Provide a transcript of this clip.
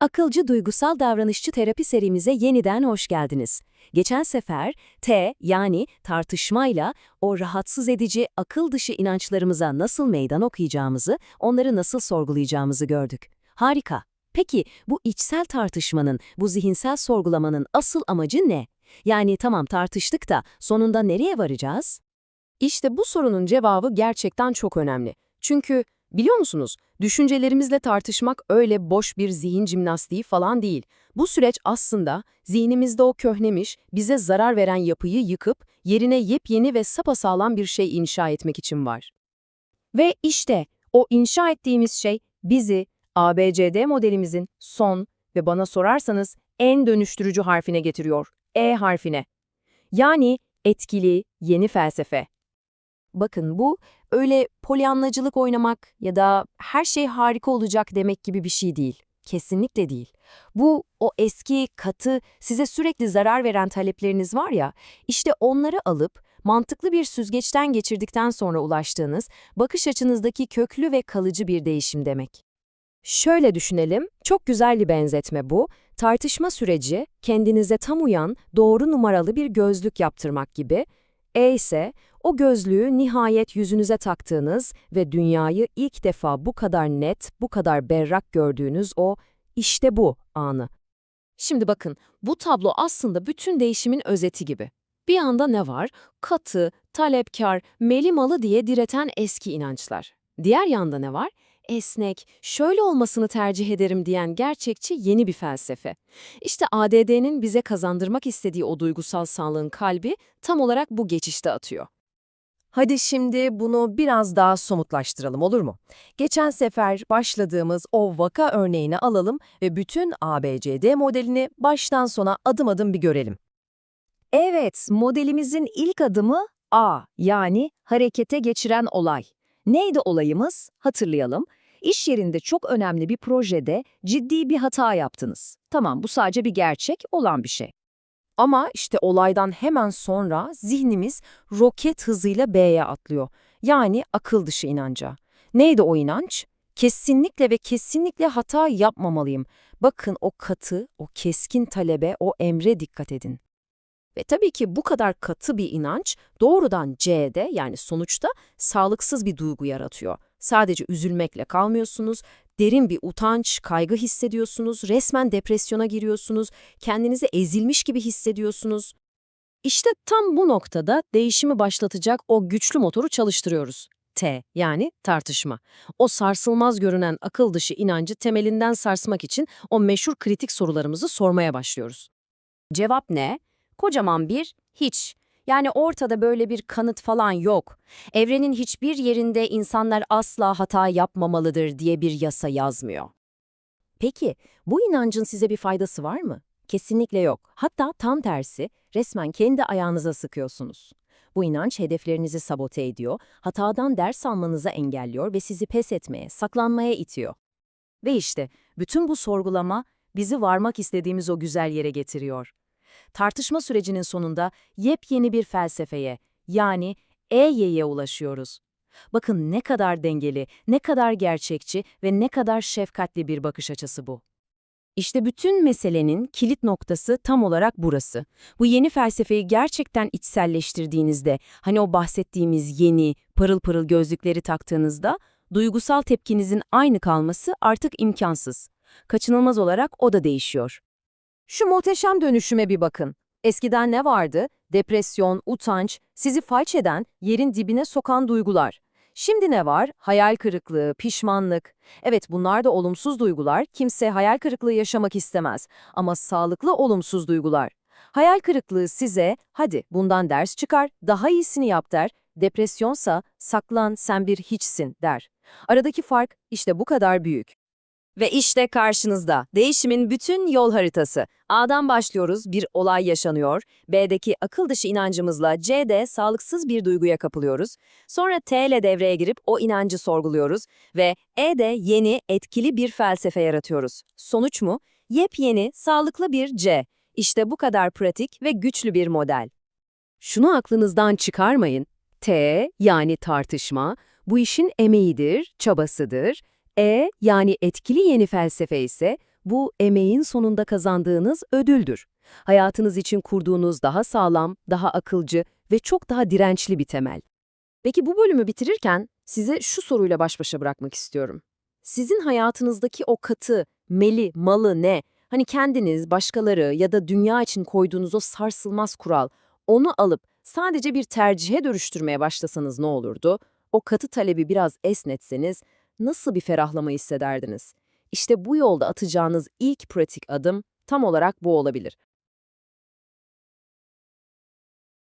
Akılcı Duygusal Davranışçı Terapi serimize yeniden hoş geldiniz. Geçen sefer T yani tartışmayla o rahatsız edici akıl dışı inançlarımıza nasıl meydan okuyacağımızı, onları nasıl sorgulayacağımızı gördük. Harika. Peki bu içsel tartışmanın, bu zihinsel sorgulamanın asıl amacı ne? Yani tamam tartıştık da sonunda nereye varacağız? İşte bu sorunun cevabı gerçekten çok önemli. Çünkü biliyor musunuz, düşüncelerimizle tartışmak öyle boş bir zihin jimnastiği falan değil. Bu süreç aslında zihnimizde o köhnemiş, bize zarar veren yapıyı yıkıp yerine yepyeni ve sapasağlam bir şey inşa etmek için var. Ve işte o inşa ettiğimiz şey bizi ABCD modelimizin son ve bana sorarsanız en dönüştürücü harfine getiriyor. E harfine. Yani etkili yeni felsefe. Bakın bu öyle polyanlacılık oynamak ya da her şey harika olacak demek gibi bir şey değil. Kesinlikle değil. Bu o eski, katı, size sürekli zarar veren talepleriniz var ya, işte onları alıp mantıklı bir süzgeçten geçirdikten sonra ulaştığınız bakış açınızdaki köklü ve kalıcı bir değişim demek. Şöyle düşünelim, çok güzel bir benzetme bu. Tartışma süreci, kendinize tam uyan, doğru numaralı bir gözlük yaptırmak gibi. E ise, o gözlüğü nihayet yüzünüze taktığınız ve dünyayı ilk defa bu kadar net, bu kadar berrak gördüğünüz o işte bu anı. Şimdi bakın, bu tablo aslında bütün değişimin özeti gibi. Bir anda ne var? Katı, talepkar, melimalı diye direten eski inançlar. Diğer yanda ne var? Esnek, şöyle olmasını tercih ederim diyen gerçekçi yeni bir felsefe. İşte ADD'nin bize kazandırmak istediği o duygusal sağlığın kalbi tam olarak bu geçişte atıyor. Hadi şimdi bunu biraz daha somutlaştıralım olur mu? Geçen sefer başladığımız o vaka örneğini alalım ve bütün ABCD modelini baştan sona adım adım bir görelim. Evet, modelimizin ilk adımı A yani harekete geçiren olay. Neydi olayımız? Hatırlayalım. İş yerinde çok önemli bir projede ciddi bir hata yaptınız. Tamam bu sadece bir gerçek olan bir şey. Ama işte olaydan hemen sonra zihnimiz roket hızıyla B'ye atlıyor. Yani akıl dışı inanca. Neydi o inanç? Kesinlikle ve kesinlikle hata yapmamalıyım. Bakın o katı, o keskin talebe, o emre dikkat edin. Ve tabii ki bu kadar katı bir inanç doğrudan C'de yani sonuçta sağlıksız bir duygu yaratıyor. Sadece üzülmekle kalmıyorsunuz, derin bir utanç, kaygı hissediyorsunuz, resmen depresyona giriyorsunuz, kendinizi ezilmiş gibi hissediyorsunuz. İşte tam bu noktada değişimi başlatacak o güçlü motoru çalıştırıyoruz. T yani tartışma. O sarsılmaz görünen akıl dışı inancı temelinden sarsmak için o meşhur kritik sorularımızı sormaya başlıyoruz. Cevap ne? Kocaman bir hiç. Yani ortada böyle bir kanıt falan yok. Evrenin hiçbir yerinde insanlar asla hata yapmamalıdır diye bir yasa yazmıyor. Peki bu inancın size bir faydası var mı? Kesinlikle yok. Hatta tam tersi resmen kendi ayağınıza sıkıyorsunuz. Bu inanç hedeflerinizi sabote ediyor, hatadan ders almanıza engelliyor ve sizi pes etmeye, saklanmaya itiyor. Ve işte bütün bu sorgulama bizi varmak istediğimiz o güzel yere getiriyor. Tartışma sürecinin sonunda yepyeni bir felsefeye, yani EY'ye ulaşıyoruz. Bakın ne kadar dengeli, ne kadar gerçekçi ve ne kadar şefkatli bir bakış açısı bu. İşte bütün meselenin kilit noktası tam olarak burası. Bu yeni felsefeyi gerçekten içselleştirdiğinizde, hani o bahsettiğimiz yeni, pırıl pırıl gözlükleri taktığınızda, duygusal tepkinizin aynı kalması artık imkansız. Kaçınılmaz olarak o da değişiyor. Şu muhteşem dönüşüme bir bakın. Eskiden ne vardı? Depresyon, utanç, sizi falç eden, yerin dibine sokan duygular. Şimdi ne var? Hayal kırıklığı, pişmanlık. Evet bunlar da olumsuz duygular. Kimse hayal kırıklığı yaşamak istemez. Ama sağlıklı olumsuz duygular. Hayal kırıklığı size, hadi bundan ders çıkar, daha iyisini yap der. Depresyonsa, saklan sen bir hiçsin der. Aradaki fark işte bu kadar büyük. Ve işte karşınızda değişimin bütün yol haritası. A'dan başlıyoruz, bir olay yaşanıyor. B'deki akıl dışı inancımızla C'de sağlıksız bir duyguya kapılıyoruz. Sonra T ile devreye girip o inancı sorguluyoruz ve E'de yeni, etkili bir felsefe yaratıyoruz. Sonuç mu? Yepyeni, sağlıklı bir C. İşte bu kadar pratik ve güçlü bir model. Şunu aklınızdan çıkarmayın. T yani tartışma, bu işin emeğidir, çabasıdır. E yani etkili yeni felsefe ise Bu emeğin sonunda kazandığınız ödüldür. Hayatınız için kurduğunuz daha sağlam, daha akılcı ve çok daha dirençli bir temel. Peki bu bölümü bitirirken size şu soruyla baş başa bırakmak istiyorum. Sizin hayatınızdaki o katı, meli, malı ne? Hani kendiniz, başkaları ya da dünya için koyduğunuz o sarsılmaz kural, onu alıp sadece bir tercihe dönüştürmeye başlasanız ne olurdu? O katı talebi biraz esnetseniz nasıl bir ferahlama hissederdiniz? İşte bu yolda atacağınız ilk pratik adım tam olarak bu olabilir.